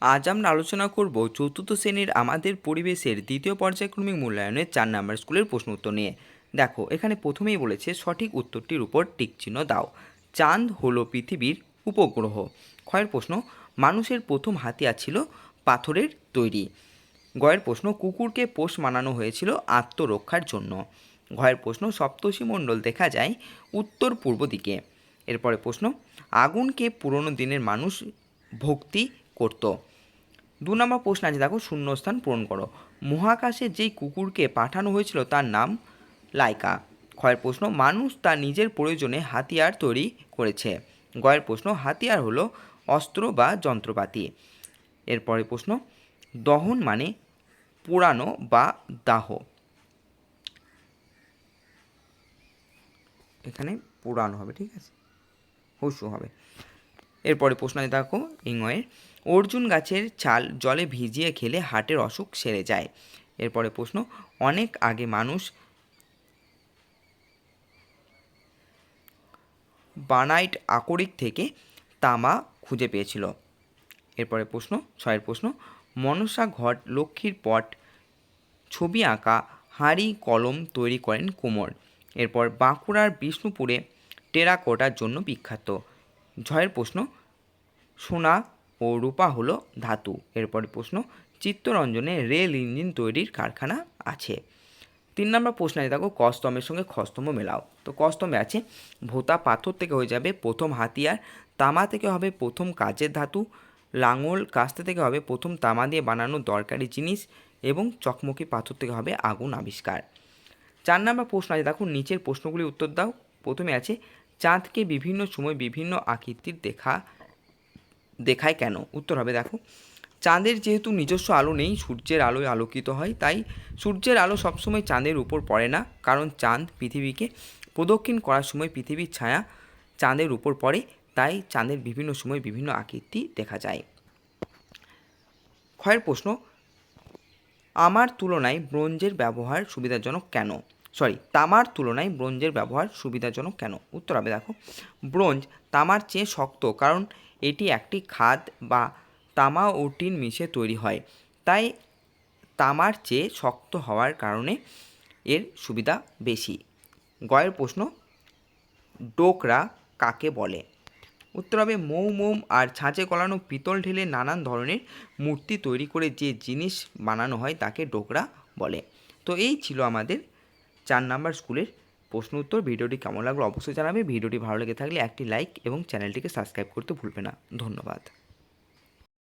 আজ আমরা আলোচনা করব চতুর্থ শ্রেণির আমাদের পরিবেশের দ্বিতীয় পর্যায়ক্রমিক মূল্যায়নের চার নাম্বার স্কুলের প্রশ্ন উত্তর নিয়ে। দেখো, এখানে প্রথমেই বলেছে সঠিক উত্তরটির উপর টিকচিহ্ন দাও। চাঁদ হলো পৃথিবীর উপগ্রহ। ক্ষয়ের প্রশ্ন, মানুষের প্রথম হাতিয়ার ছিল পাথরের তৈরি। গয়ের প্রশ্ন, কুকুরকে পোষ মানানো হয়েছিল আত্মরক্ষার জন্য। ঘয়ের প্রশ্ন, সপ্তর্ষি মণ্ডল দেখা যায় উত্তর পূর্ব দিকে। এরপরে প্রশ্ন, আগুনকে পুরনো দিনের মানুষ ভক্তি করত। দু নম্বর প্রশ্ন আছে, দেখো, শূন্যস্থান পূরণ করো। মহাকাশে যেই কুকুরকে পাঠানো হয়েছিল, তার নাম লাইকা। ক্ষয়ের প্রশ্ন, মানুষ তার নিজের প্রয়োজনে হাতিয়ার তৈরি করেছে। গয়ের প্রশ্ন, হাতিয়ার হলো অস্ত্র বা যন্ত্রপাতি। এরপরে প্রশ্ন, দহন মানে পোড়ানো বা দাহ। এখানে পোড়ানো হবে, ঠিক আছে? হুসু হবে। এরপরে প্রশ্ন দেখো ইংয়ের অর্জুন গাছের ছাল জলে ভিজিয়ে খেলে হার্টের অসুখ সেরে যায়। এরপরে প্রশ্ন, অনেক আগে মানুষ বানাইট আকরিক থেকে তামা খুঁজে পেয়েছিল। এরপরে প্রশ্ন, ছয়ের প্রশ্ন, মনসা ঘট লক্ষ্মীর পট, ছবি আঁকা, হাঁড়ি কলম তৈরি করেন কুমোর। এরপর বাঁকুড়ার বিষ্ণুপুরে টেরাকোটার জন্য বিখ্যাত। ছয়ের প্রশ্ন, সোনা ও রূপা হলো ধাতু। এরপরে প্রশ্ন, চিত্তরঞ্জনে রেল ইঞ্জিন তৈরির কারখানা আছে? তিন নম্বর প্রশ্ন আছে দেখো কস্তমের সঙ্গে খস্তম্ভ মেলাও। তো কস্তমে আছে, ভোতা পাথর থেকে হয়ে যাবে প্রথম হাতিয়ার, তামা থেকে হবে প্রথম কাজের ধাতু, লাঙল কাস্তে থেকে হবে প্রথম তামা দিয়ে বানানো দরকারি জিনিস এবং চকমকি পাথর থেকে হবে আগুন আবিষ্কার। চার নম্বর প্রশ্ন আছে দেখো, নিচের প্রশ্নগুলি উত্তর দাও। প্রথমে আছে, চাঁদকে বিভিন্ন সময় বিভিন্ন আকৃতির দেখা দেখায় কেন? উত্তর হবে, দেখো। চাঁদের যেহেতু নিজস্ব আলো নেই, সূর্যের আলোয় আলোকিত হয়, তাই সূর্যের আলো সবসময় চাঁদের উপর পড়ে না, কারণ চাঁদ পৃথিবীকে প্রদক্ষিণ করার সময় পৃথিবীর ছায়া চাঁদের উপর পড়ে, তাই চাঁদের বিভিন্ন সময় বিভিন্ন আকৃতি দেখা যায়। ক্ষয়ের প্রশ্ন আমার তুলনায় ব্রোঞ্জের ব্যবহার সুবিধাজনক কেন? সরি, তামার তুলনায় ব্রোঞ্জের ব্যবহার সুবিধাজনক কেন? উত্তর হবে, দেখো। ব্রোঞ্জ তামার চেয়ে শক্ত, কারণ এটি একটি খাদ বা তামা ও টিন মিশে তৈরি হয়। তাই তামার চেয়ে শক্ত হওয়ার কারণে এর সুবিধা বেশি। গয়ের প্রশ্ন, ডোকরা কাকে বলে? উত্তর হবে, মৌ, মোম আর ছাঁচে গলানো পিতল ঢেলে নানান ধরনের মূর্তি তৈরি করে যে জিনিস বানানো হয় তাকে ডোকরা বলে। তো এই ছিল আমাদের চার নাম্বার স্কুলের প্রশ্ন উত্তর, ভিডিওটি কেমন লাগল অবশ্যই জানাবে। ভিডিওটি ভালো লেগে থাকলে একটি লাইক এবং চ্যানেলটিকে সাবস্ক্রাইব করতে ভুলবে না। ধন্যবাদ।